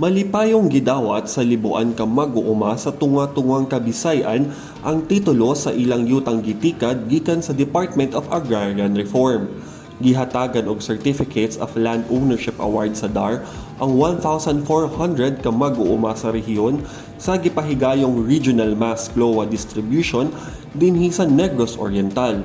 Malipayong gidawat sa libuan ka mag-uuma sa tunga-tungang kabisayan ang titulo sa ilang yutang gitikad gikan sa Department of Agrarian Reform. Gihatagan og Certificates of Land Ownership Award sa DAR ang 1,400 ka mag-uuma sa rehiyon sa gipahigayong Regional Mass GLOA Distribution dinhi sa Negros Oriental.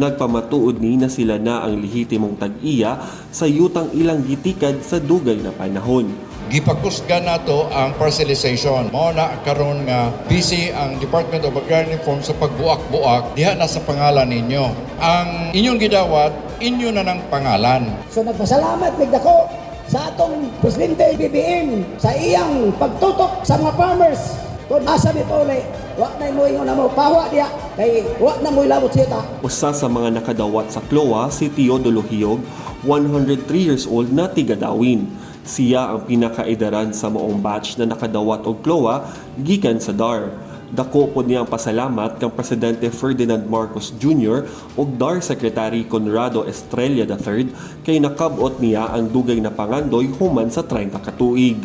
Nagpamatuod ni na sila na ang lehitimong tag-iya sa yutang ilang gitikad sa dugay na panahon. Gipakusgan nato ang parcelization. Mao na karon nga busy ang Department of Agrarian Reform sa pagbuak-buak diha na sa pangalan ninyo. Ang inyong gidawat, inyo na ng pangalan. So nagpasalamat mig dako sa atong presidente BBM sa iyang pagtutok sa mga farmers. Kung asa dito ulit, wa na mo ingon na mo pawa diya kay wa na mo ilabot siya ta. Usa sa mga nakadawat sa Kloa si Teodolo Hiyog, 103 years old na tigadawin. Siya ang pinakaedaran sa maong batch na nakadawat og Kloa gikan sa DAR. Dako po niyang pasalamat kang Presidente Ferdinand Marcos Jr. ug DAR Secretary Conrado Estrella III kay nakabot niya ang dugay na pangandoy human sa 30 ka tuig.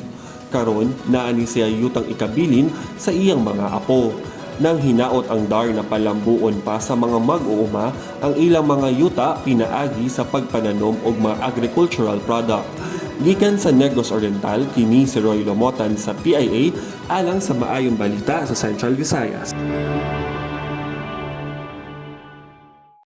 Karon naani siya yutang ikabilin sa iyang mga apo. Nang hinaot ang DAR na palambuon pa sa mga mag-uuma ang ilang mga yuta pinaagi sa pagpananom og mga agricultural product. Gikan sa Negros Oriental, kini si Roy Lomotan sa PIA alang sa maayong balita sa Central Visayas.